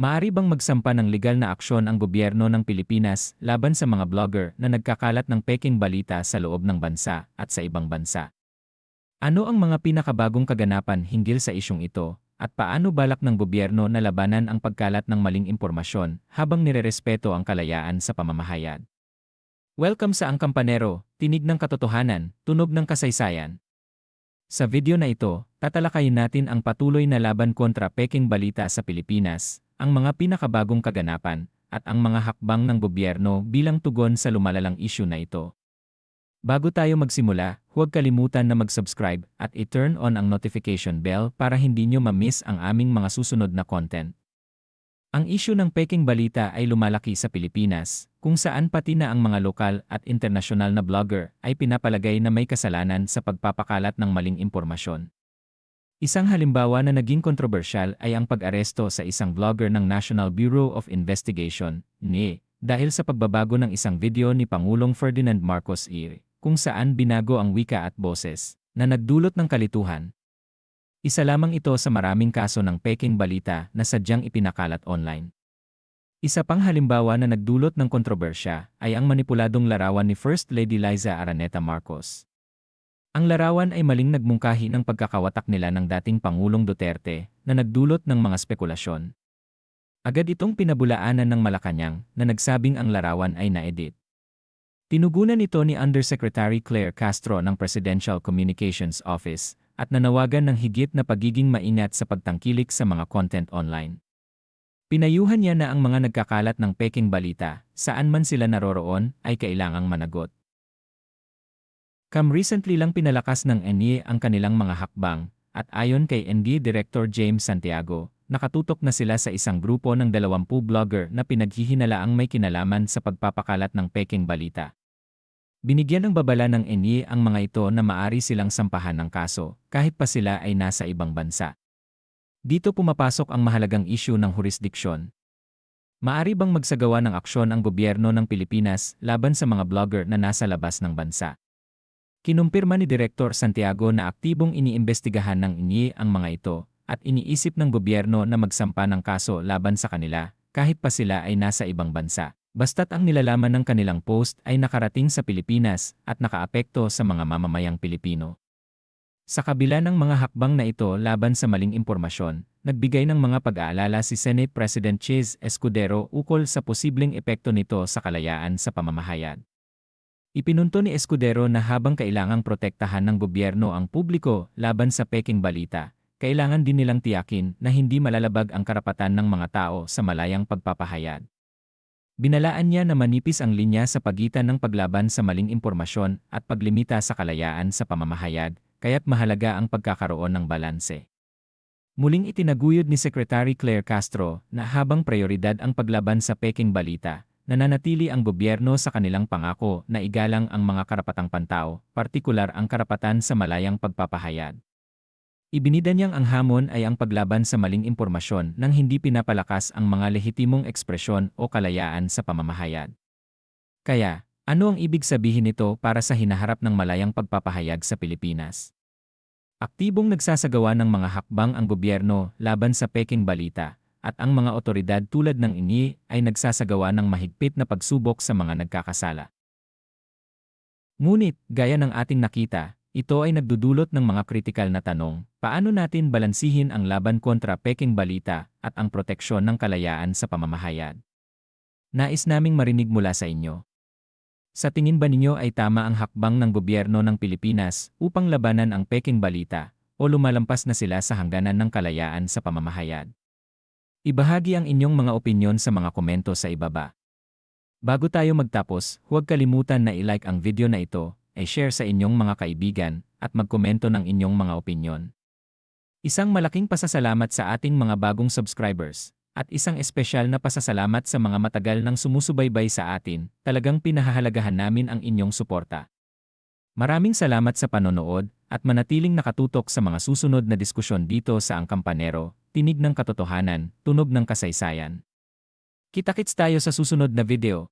Maari bang magsampa ng legal na aksyon ang gobyerno ng Pilipinas laban sa mga blogger na nagkakalat ng peking balita sa loob ng bansa at sa ibang bansa? Ano ang mga pinakabagong kaganapan hinggil sa isyong ito at paano balak ng gobyerno na labanan ang pagkalat ng maling impormasyon habang nirerespeto ang kalayaan sa pamamahayag? Welcome sa Ang Kampanero, tinig ng katotohanan, tunog ng kasaysayan. Sa video na ito, tatalakayin natin ang patuloy na laban kontra peking balita sa Pilipinas, ang mga pinakabagong kaganapan, at ang mga hakbang ng gobyerno bilang tugon sa lumalalang isyu na ito. Bago tayo magsimula, huwag kalimutan na mag-subscribe at i-turn on ang notification bell para hindi nyo ma-miss ang aming mga susunod na content. Ang isyu ng peking balita ay lumalaki sa Pilipinas, kung saan pati na ang mga lokal at internasyonal na blogger ay pinapalagay na may kasalanan sa pagpapakalat ng maling impormasyon. Isang halimbawa na naging kontrobersyal ay ang pag-aresto sa isang vlogger ng National Bureau of Investigation, NIE, dahil sa pagbabago ng isang video ni Pangulong Ferdinand Marcos I, kung saan binago ang wika at boses, na nagdulot ng kalituhan. Isa lamang ito sa maraming kaso ng peking balita na sadyang ipinakalat online. Isa pang halimbawa na nagdulot ng kontrobersya ay ang manipuladong larawan ni First Lady Liza Araneta Marcos. Ang larawan ay maling nagmungkahi ng pagkakawatak nila ng dating Pangulong Duterte na nagdulot ng mga spekulasyon. Agad itong pinabulaanan ng Malacanang na nagsabing ang larawan ay na-edit. Tinugunan ito ni Undersecretary Claire Castro ng Presidential Communications Office at nanawagan ng higit na pagiging maingat sa pagtangkilik sa mga content online. Pinayuhan niya na ang mga nagkakalat ng peking balita, saan man sila naroroon, ay kailangang managot. Kam recently lang pinalakas ng NE ang kanilang mga hakbang, at ayon kay ND Director James Santiago, nakatutok na sila sa isang grupo ng 20 blogger na pinaghihinalaang may kinalaman sa pagpapakalat ng peking balita. Binigyan ng babala ng NE ang mga ito na maari silang sampahan ng kaso, kahit pa sila ay nasa ibang bansa. Dito pumapasok ang mahalagang isyu ng jurisdiksyon. Maari bang magsagawa ng aksyon ang gobyerno ng Pilipinas laban sa mga blogger na nasa labas ng bansa? Kinumpirma ni Direktor Santiago na aktibong iniimbestigahan ng INI ang mga ito at iniisip ng gobyerno na magsampa ng kaso laban sa kanila kahit pa sila ay nasa ibang bansa. Basta't ang nilalaman ng kanilang post ay nakarating sa Pilipinas at nakaapekto sa mga mamamayang Pilipino. Sa kabila ng mga hakbang na ito laban sa maling impormasyon, nagbigay ng mga pag-aalala si Senate President Chis Escudero ukol sa posibleng epekto nito sa kalayaan sa pamamahayag. Ipinunto ni Escudero na habang kailangang protektahan ng gobyerno ang publiko laban sa peking balita, kailangan din nilang tiyakin na hindi malalabag ang karapatan ng mga tao sa malayang pagpapahayag. Binalaan niya na manipis ang linya sa pagitan ng paglaban sa maling impormasyon at paglimita sa kalayaan sa pamamahayag, kaya't mahalaga ang pagkakaroon ng balanse. Muling itinaguyod ni Secretary Claire Castro na habang prioridad ang paglaban sa peking balita, nananatili ang gobyerno sa kanilang pangako na igalang ang mga karapatang pantao, partikular ang karapatan sa malayang pagpapahayag. Ibinida niyang ang hamon ay ang paglaban sa maling impormasyon nang hindi pinapalakas ang mga lehitimong ekspresyon o kalayaan sa pamamahayag. Kaya, ano ang ibig sabihin nito para sa hinaharap ng malayang pagpapahayag sa Pilipinas? Aktibong nagsasagawa ng mga hakbang ang gobyerno laban sa peking balita, at ang mga otoridad tulad ng INI ay nagsasagawa ng mahigpit na pagsubok sa mga nagkakasala. Ngunit, gaya ng ating nakita, ito ay nagdudulot ng mga kritikal na tanong, paano natin balansihin ang laban kontra peking balita at ang proteksyon ng kalayaan sa pamamahayag? Nais naming marinig mula sa inyo. Sa tingin ba ninyo ay tama ang hakbang ng gobyerno ng Pilipinas upang labanan ang peking balita o lumalampas na sila sa hangganan ng kalayaan sa pamamahayag? Ibahagi ang inyong mga opinyon sa mga komento sa ibaba. Bago tayo magtapos, huwag kalimutan na i-like ang video na ito, i-share sa inyong mga kaibigan, at magkomento ng inyong mga opinyon. Isang malaking pasasalamat sa ating mga bagong subscribers, at isang espesyal na pasasalamat sa mga matagal nang sumusubaybay sa atin, talagang pinahahalagahan namin ang inyong suporta. Maraming salamat sa panonood, at manatiling nakatutok sa mga susunod na diskusyon dito sa Ang Kampanero, tinig ng katotohanan, tunog ng kasaysayan. Kita-kits tayo sa susunod na video.